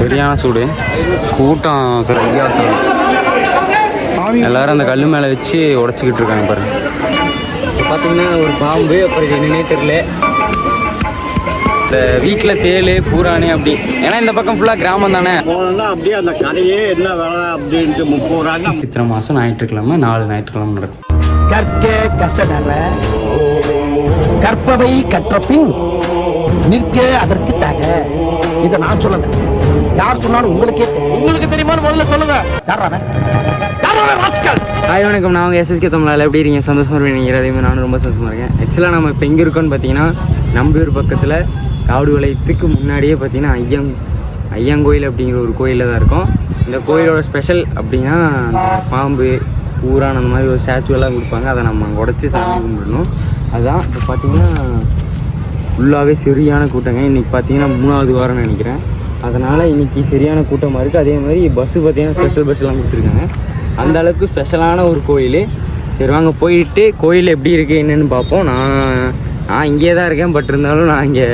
சரியான சூடு. கூட்டம் சார் எல்லாரும் அந்த கல் மேலே வச்சு உடச்சிக்கிட்டு இருக்காங்க பாருங்க. பார்த்தீங்கன்னா ஒரு பாம்பு அப்புறம் இது என்னன்னே தெரில இந்த வீட்டில் தேள் பூரானே அப்படி. ஏன்னா இந்த பக்கம் ஃபுல்லாக கிராமம் தானே. அப்படியே அந்த கரையே என்ன வேலை அப்படின்ட்டு முப்பது ரூபாய்க்கு சித்திரை மாதம் ஞாயிற்றுக்கிழமை நாலு ஞாயிற்றுக்கிழமை நடக்கும். கற்க கசடற கற்பவை கற்ற பின் நிற்க அதற்கு தக. இத நான் சொல்லல. யார் சொன்னாலும் உங்களுக்கே தெரியும். உங்களுக்கு தெரியுமான்னு முதல்ல சொல்லுங்க. ஹாய் வணக்கம். நான் உங்கள் எஸ்எஸ்கே தமிழில் எப்படி இருக்கீங்க? சந்தோஷமாக இருப்பீங்க அதே மாதிரி நானும் ரொம்ப சந்தோஷமாக இருக்கேன். ஆக்சுவலாக நம்ம இப்போ எங்கே இருக்கோம்னு பார்த்தீங்கன்னா நம்பியூர் பக்கத்தில் காவடி வளையத்துக்கு முன்னாடியே பார்த்தீங்கன்னா ஐயங் ஐயங்கோயில் அப்படிங்கிற ஒரு கோயிலில் தான் இருக்கோம். இந்த கோயிலோட ஸ்பெஷல் அப்படின்னா பாம்பு ஊரான் அந்த மாதிரி ஒரு எல்லாம் கொடுப்பாங்க. அதை நம்ம உடச்சி சாமி கும்பிடணும். அதுதான் இப்போ பார்த்தீங்கன்னா ஃபுல்லாகவே சரியான கூட்டங்க. இன்றைக்கி பார்த்தீங்கன்னா மூணாவது வாரம்னு நினைக்கிறேன். அதனால் இன்றைக்கி சரியான கூட்டமாக இருக்குது அதே மாதிரி பஸ்ஸு பார்த்தீங்கன்னா ஸ்பெஷல் பஸ்ஸெலாம் கொடுத்துருக்காங்க. அந்த அளவுக்கு ஸ்பெஷலான ஒரு கோயில். சரி வாங்க போயிட்டு கோயில் எப்படி இருக்குது என்னென்னு பார்ப்போம். நான் நான் இங்கே தான் இருக்கேன் பட் இருந்தாலும் நான் இங்கே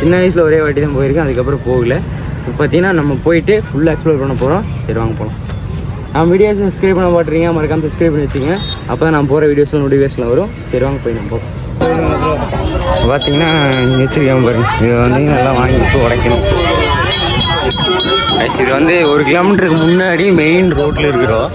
சின்ன வயசில் ஒரே வாட்டி தான் போயிருக்கேன். அதுக்கப்புறம் போகல. இப்போ பார்த்தீங்கன்னா நம்ம போயிட்டு ஃபுல்லாக எக்ஸ்ப்ளோர் பண்ண போகிறோம் சரி வாங்க போகலாம் நான் வீடியோஸ் சப்ஸ்கிரைப் பண்ண மாட்டீங்க மறக்காம சப்ஸ்கிரைப் பண்ணி வச்சுங்க அப்போ தான் நான் போகிற வீடியோஸ்லாம் நோட்டிஃபிகேஷன் வரும். சரி வாங்க போய் நம்ம போகிறோம் பார்த்தீங்கன்னா இங்கே வச்சுருக்கேன் பாருங்க. இதை வந்து நல்லா வாங்கிட்டு உடைக்கணும். இது வந்து ஒரு கிலோமீட்டருக்கு முன்னாடி மெயின் ரோட்டில் இருக்கிறோம்.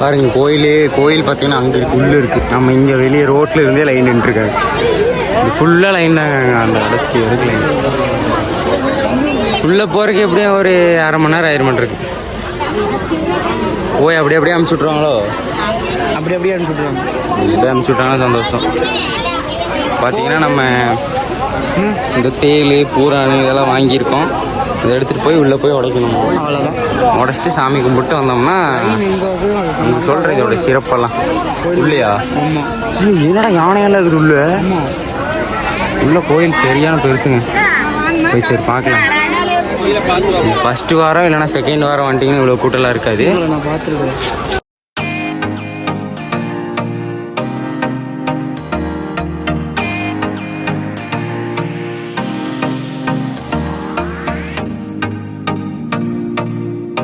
பாருங்க கோயிலே கோயில் பார்த்தீங்கன்னா அங்கே இருக்கு உள்ளே இருக்குது நம்ம இங்கே வெளியே ரோட்டில் இருந்தே லைன் நின்றுருக்காங்க. ஃபுல்லாக லைன் தாங்க அந்த கடைசி வரைக்கும் உள்ளே போகிறதுக்கு எப்படியும் ஒரு அரை மணி நேரம் ஆயிரம் இருக்கு. போய் அப்படி அப்படியே அமுச்சு விட்ருவாங்களோ அப்படி அப்படியே அனுப்பிச்சுட்ருவாங்க இப்படி அமுச்சு விட்டாங்கன்னா சந்தோஷம். பார்த்தீங்கன்னா நம்ம இந்த தேள் பூரானு இதெல்லாம் வாங்கியிருக்கோம். இதை எடுத்துகிட்டு போய் உள்ளே போய் உடைக்கணும். அவ்வளோதான் உடச்சிட்டு சாமி கும்பிட்டு வந்தோம்னா நம்ம சொல்கிற இதோட சிறப்பெல்லாம். உள்ளையா? என்னடா யானையெல்லாம் இருக்குது உள்ள? உள்ள கோயில் சரியான பெருசுங்க. போய் சரி பார்க்கலாம். ஃபஸ்ட்டு வாரம் இல்லைன்னா செகண்ட் வாரம் வந்துட்டிங்கன்னா இவ்வளோ கூட்டம்லாம் இருக்காது. நான் பார்த்துருக்கேன்.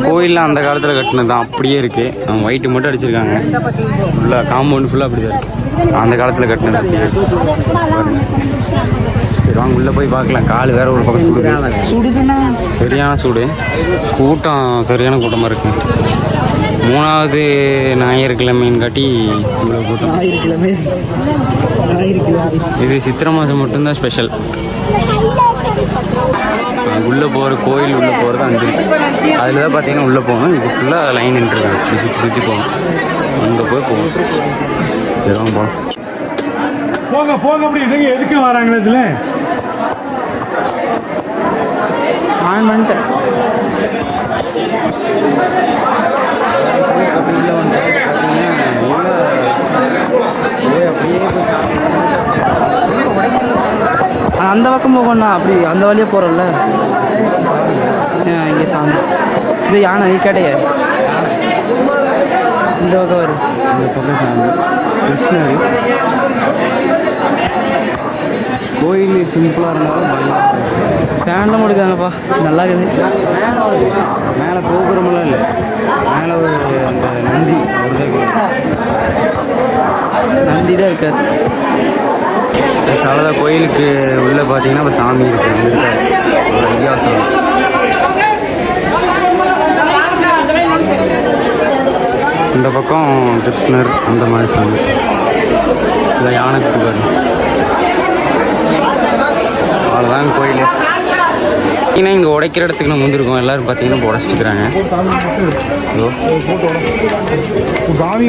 கோயிலில் அந்த காலத்தில் கட்டினது தான். அப்படியே இருக்குது ஒயிட்டு மட்டும் அடிச்சிருக்காங்க. ஃபுல்லாக காம்பவுண்ட் ஃபுல்லாக அப்படி தான் இருக்குது அந்த காலத்தில் கட்டினது. சரி வாங்க உள்ளே போய் பார்க்கலாம். கால் வேற ஒரு பக்கம் சுடுது. சரியான சூடு. கூட்டம் சரியான கூட்டமாக இருக்கு. மூணாவது ஞாயிற்றுக்கிழமைன்னு காட்டி இவ்வளோ கூட்டம். இது சித்திரை மாதம் மட்டும்தான் ஸ்பெஷல் உள்ளே போகிற கோயில் உள்ளே போகிறது அங்கே இருக்கு. அதில் தான் பார்த்தீங்கன்னா உள்ளே போகணும். இது ஃபுல்லாக லைன் நின்றுருக்காங்க சுற்றி சுற்றி போகணும். அங்கே போய் போகணும். சரி வாங்க போகலாம். போங்க போங்க அப்படி இதுங்க எதுக்கு வராங்களே இதுல? ஆன் பண்ணிட்டேன் அந்த பக்கம் போகணும்ண்ணா அப்படி அந்த வழியே போகிறோம்ல இங்கே சாமி. இது யானை நீ கேட்டையே இந்த பக்கம் வரும் இந்த பக்கம் சாமி. கிருஷ்ணர். கோயில் சிம்பிளாக இருந்தாலும் பயம் ஃபேன்லாம் கொடுக்காங்கப்பா நல்லா இருக்குது. மேலே கோபுரமெல்லாம் இல்லை. மேலே ஒரு அந்த நந்தி. நந்தி தான் இருக்காது சாரதா கோயிலுக்கு உள்ளே பார்த்தீங்கன்னா இப்போ சாமி இருக்கு. அங்க இருக்காரு. ஐயா சாமி இந்த பக்கம் கிருஷ்ணர் அந்த மாதிரி சாமி. இல்லை யானை இருக்காரு அவ்வளோதான் கோயில். ஏன்னா இங்கே உடைக்கிற இடத்துக்கு நம்ம வந்திருக்கோம். எல்லோரும் பார்த்தீங்கன்னா இப்போ உடச்சிட்டுக்கிறாங்க.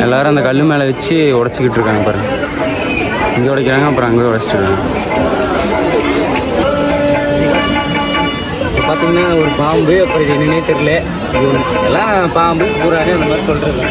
எல்லோரும் அந்த கல் மேலே வச்சு உடச்சிக்கிட்டு இருக்காங்க பாருங்கள் இங்கே உடைக்கிறாங்க அப்புறம் அங்கே உடைச்சிட்டு பார்த்தீங்கன்னா ஒரு பாம்பு அப்புறம் இது என்னன்னே தெரில இது எல்லாம் பாம்பு பூரானே அந்த மாதிரி சொல்கிறது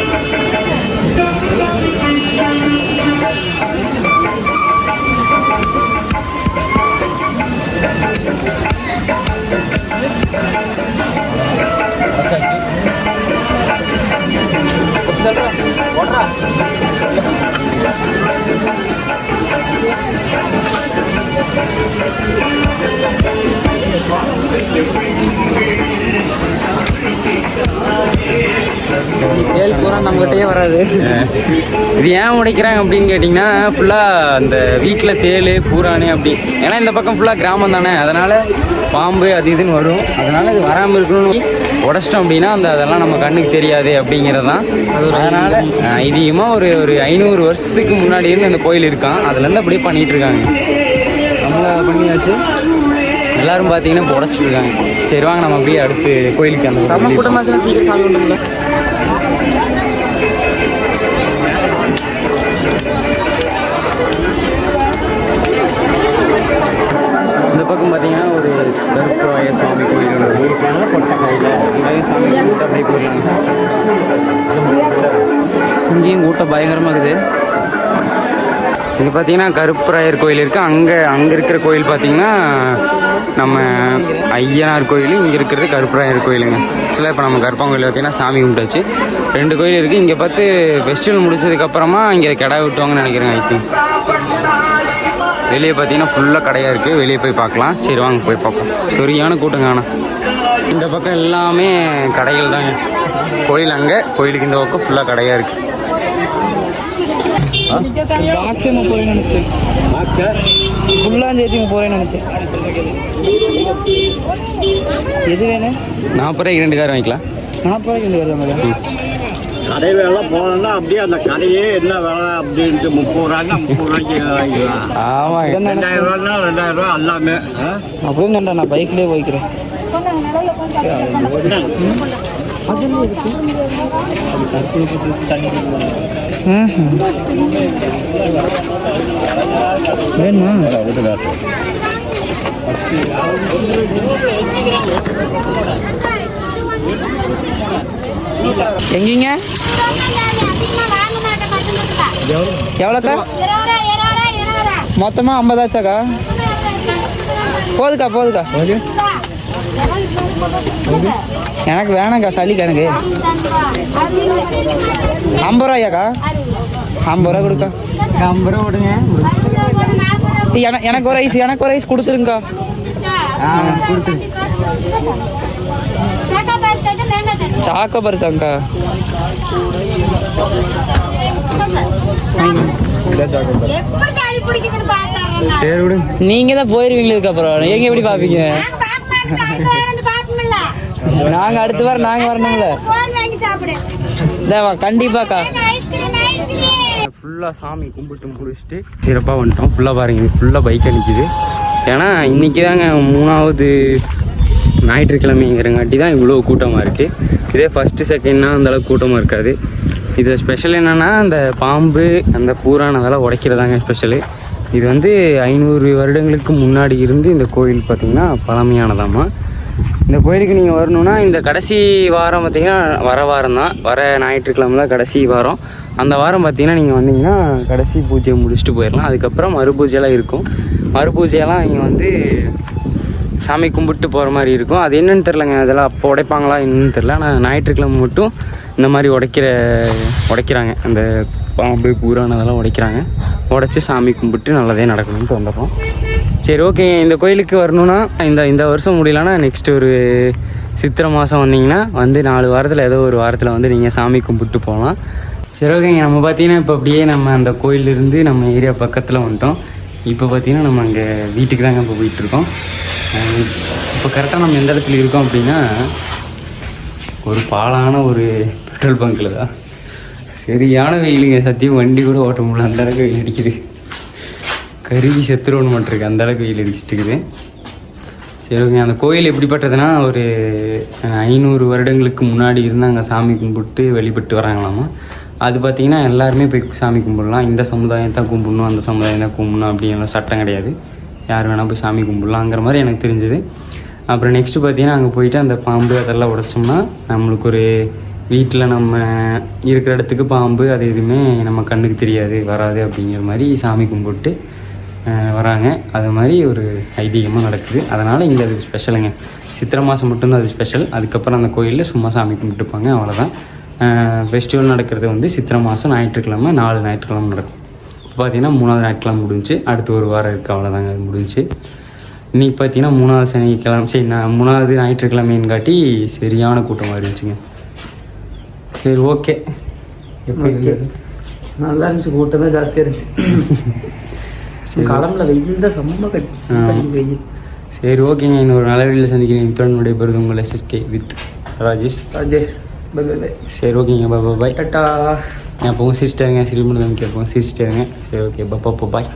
இது ஏன் உடைக்கிறாங்க அப்படின்னு கேட்டிங்கன்னா ஃபுல்லாக அந்த வீட்டில் தேள் பூரானு அப்படி. ஏன்னா இந்த பக்கம் ஃபுல்லாக கிராமம் தானே. அதனால் பாம்பு அது இதுன்னு வரும். அதனால் இது வராமல் இருக்கணும்னு உடச்சிட்டோம் அப்படின்னா அந்த அதெல்லாம் நம்ம கண்ணுக்கு தெரியாது அப்படிங்கிறது தான். அதனால் ஐதீகமாக ஒரு ஒரு ஐநூறு வருஷத்துக்கு முன்னாடி இருந்து அந்த கோயில் இருக்கான். அதுலேருந்து அப்படியே பண்ணிகிட்டு இருக்காங்க. நம்மள பண்ணியாச்சு. எல்லாரும் பார்த்தீங்கன்னா இப்போ உடச்சிட்டு இருக்காங்க. சரி வாங்க நம்ம அப்படியே அடுத்து கோயிலுக்கு அந்த கூட்டமாக பக்கம் பார்த்தீங்கன்னா ஒரு கருப்புராய சுவாமி கோயில் ஒன்று கொட்டை சாமி கூட்டம் அப்படியே போயிடலாம். இங்கேயும் கூட்டம் பயங்கரமாக இருக்குது. இங்கே பார்த்தீங்கன்னா கருப்பராயர் கோயில் இருக்குது அங்கே அங்கே இருக்கிற கோயில் பார்த்தீங்கன்னா நம்ம ஐயனார் கோயில் இங்கே இருக்கிறது கருப்பராயர் கோயிலுங்க. சில இப்போ நம்ம கருப்பாங்கோயில் பார்த்தீங்கன்னா சாமி கும்பிட்டாச்சு. ரெண்டு கோயில் இருக்குது இங்கே பார்த்து ஃபெஸ்டிவல் முடிச்சதுக்கப்புறமா இங்கே கிடா விட்டுவாங்கன்னு நினைக்கிறேன் ஐ திங்க் வெளியே பார்த்தீங்கன்னா ஃபுல்லாக கடையாக இருக்குது வெளியே போய் பார்க்கலாம். சரி வாங்க போய் பார்ப்போம். சரியான கூட்டம் காணும் இந்த பக்கம் எல்லாமே கடைகள் தாங்க. கோயில் அங்கே கோயிலுக்கு இந்த பக்கம் ஃபுல்லாக கடையாக இருக்குது பாக்ஸே முப்பது நினச்சேன். ஃபுல்லாக சேர்த்து முப்பது நினச்சேன். எது வேணும்? நாற்பது ரூபாய்க்கு ரெண்டு கார் வாங்கிக்கலாம். நாற்பது ரெண்டு வருது மாதிரி கடையில எல்லாம் போனோம்னா அப்படியே அந்த கடையே என்ன விலை அப்படின்ட்டு முப்பது ரூபாய்னா முப்பது ரூபாய்க்கு வாங்கிக்கலாம் ஆமாங்க ரெண்டாயிரம் ரூபாய்னா ரெண்டாயிரம் ரூபாய் எல்லாமே ஆ? அப்படியே நண்டா நான் பைக்லேயே போய்க்கிறேன். வேணுமா எங்கீங்க? எவ்வளோக்கா? மொத்தமாக ஐம்பதாச்சாக்கா? போதுக்கா போதுக்கா. எனக்கு வேணாங்க்கா சளிக்கு எனக்கு. ஐம்பது ரூபாயாக்கா? ஐம்பது ரூபா கொடுக்கா. ஐம்பது ரூபா விடுங்க எனக்கு ஒரு ஐஸ் எனக்கு ஒரு ஐஸ் கொடுத்துருங்கக்கா. கொடுத்துருங்க சரி விடுங்க நீங்கள் தான் போயிருவீங்களே இதுக்கப்புறம். எங்க எப்படி பார்க்க மாட்டேன் அடுத்த வாரம் வந்து பார்ப்போம்ல. நாங்கள் அடுத்த வாரம் நாங்கள் வரணும்ல. கண்டிப்பாக்கா ஐஸ்கிரீம் ஐஸ்கிரீம் ஃபுல்லாக சாமி கும்பிட்டு முடிச்சுட்டு சிறப்பாக வந்துட்டோம். ஃபுல்லாக பாருங்க ஃபுல்லாக பைக் நிற்கிது ஏன்னா இன்றைக்கி தாங்க மூணாவது ஞாயிற்றுக்கிழமைங்கிறங்காட்டி தான் இவ்வளோ கூட்டமாக இருக்குது இதே ஃபஸ்ட்டு செகண்ட்னா அந்தளவுக்கு கூட்டமாக இருக்காது. இதில் ஸ்பெஷல் என்னென்னா அந்த பாம்பு அந்த பூரான் அதெல்லாம் உடைக்கிறதாங்க ஸ்பெஷலு இது வந்து ஐநூறு வருடங்களுக்கு முன்னாடி இருந்து இந்த கோயில் பார்த்திங்கன்னா பழமையானதாம்மா. இந்த கோயிலுக்கு நீங்கள் வரணும்னா இந்த கடைசி வாரம் பார்த்திங்கன்னா வர வாரம் தான். வர ஞாயிற்றுக்கிழமை தான் கடைசி வாரம். அந்த வாரம் பார்த்தீங்கன்னா நீங்கள் வந்தீங்கன்னா கடைசி பூஜையை முடிச்சுட்டு போயிடலாம். அதுக்கப்புறம் மறுபூஜையெல்லாம் இருக்கும். மறுபூஜையெல்லாம் இங்கே வந்து சாமி கும்பிட்டு போகிற மாதிரி இருக்கும். அது என்னன்னு தெரிலங்க அதெல்லாம் அப்போ உடைப்பாங்களா என்னன்னு தெரில ஆனால் ஞாயிற்றுக்கிழமை மட்டும் இந்த மாதிரி உடைக்கிற உடைக்கிறாங்க. அந்த பாம்பு பூரான் அதெல்லாம் உடைக்கிறாங்க. உடைச்சி சாமி கும்பிட்டு நல்லதே நடக்கணும்னு வந்தப்போம் சரி ஓகே இந்த கோயிலுக்கு வரணும்னா இந்த இந்த வருஷம் முடியலன்னா நெக்ஸ்ட் ஒரு சித்திரை மாதம் வந்தீங்கன்னா வந்து நாலு வாரத்தில் ஏதோ ஒரு வாரத்தில் வந்து நீங்கள் சாமி கும்பிட்டு போகலாம். சரி ஓகேங்க நம்ம பார்த்தீங்கன்னா இப்போ அப்படியே நம்ம அந்த கோயிலிருந்து நம்ம ஏரியா பக்கத்தில் வந்துட்டோம். இப்போ பார்த்தீங்கன்னா நம்ம அங்கே வீட்டுக்கு தாங்க இப்போ போயிட்டுருக்கோம். இப்போ கரெக்டாக நம்ம எந்த இடத்துல இருக்கோம் அப்படின்னா ஒரு பாலான ஒரு பெட்ரோல் பங்க்கில் தான். சரியான வெயிலுங்க சத்தியம் வண்டி கூட ஓட்ட முடியல அந்த அளவுக்கு வெயில் அடிக்குது. கருவி செத்துருவோன்னு மாட்டிருக்கு அந்த அளவுக்கு வெயில் அடிச்சிட்டு இருக்குது. சரி ஓகே அந்த கோயில் எப்படிப்பட்டதுன்னா ஒரு ஐநூறு வருடங்களுக்கு முன்னாடி இருந்து அங்கே சாமி கும்பிட்டு வழிபட்டு வராங்களாமா? அது பார்த்திங்கன்னா எல்லாருமே போய் சாமி கும்பிடலாம். இந்த சமுதாயம் தான் கும்பிடணும் அந்த சமுதாயம் தான் கும்பிடணும் அப்படிங்கிற சட்டம் கிடையாது. யார் வேணால் போய் சாமி கும்பிடலாங்கிற மாதிரி எனக்கு தெரிஞ்சது. அப்புறம் நெக்ஸ்ட்டு பார்த்தீங்கன்னா அங்கே போயிட்டு அந்த பாம்பு அதெல்லாம் உடைச்சோம்னா நம்மளுக்கு ஒரு வீட்டில் நம்ம இருக்கிற இடத்துக்கு பாம்பு அது எதுவுமே நம்ம கண்ணுக்கு தெரியாது வராது அப்படிங்கிற மாதிரி சாமி கும்பிட்டு வராங்க. அது மாதிரி ஒரு ஐதீகமாக நடக்குது. அதனால் இங்கே அது ஸ்பெஷலுங்க சித்திரை மாதம் மட்டும்தான் அது ஸ்பெஷல் அதுக்கப்புறம் அந்த கோயிலில் சும்மா சாமி கும்பிட்டுப்பாங்க. அவ்வளோதான் ஃபெஸ்டிவல் நடக்கிறது வந்து சித்திரை மாதம் ஞாயிற்றுக்கிழமை நாலு ஞாயிற்றுக்கிழமை நடக்கும். இப்போ பார்த்தீங்கன்னா மூணாவது ஞாயிற்றுக்கிழமை முடிஞ்சு அடுத்து ஒரு வாரம் இருக்குது அவ்வளோதாங்க அது முடிஞ்சு. இன்றைக்கி பார்த்தீங்கன்னா மூணாவது சனிக்கிழமை சரி நான் மூணாவது ஞாயிற்றுக்கிழமைன்னு காட்டி சரியான கூட்டமாக இருந்துச்சுங்க. சரி ஓகே. எப்படி? நல்லா இருந்துச்சு கூட்டம் தான் ஜாஸ்தியாக இருந்துச்சு கடம்புல வெயில் தான் செம்ம கட்டி. வெயில். சரி ஓகேங்க. இன்னொரு நல்ல வீடியோவில் சந்திக்கிறேன். இத்துடன் விடைபெறுது உங்கள் SSK with Rajesh Rajesh. Bye bye bye சரி ஓகேங்க பாய் பாய் டாட்டா எப்பவும் சிரிச்சிட்டாங்க சிரிமுடன் கேட்போம் சிரிச்சிட்டாங்க சரி ஓகே பாப்பா பாய்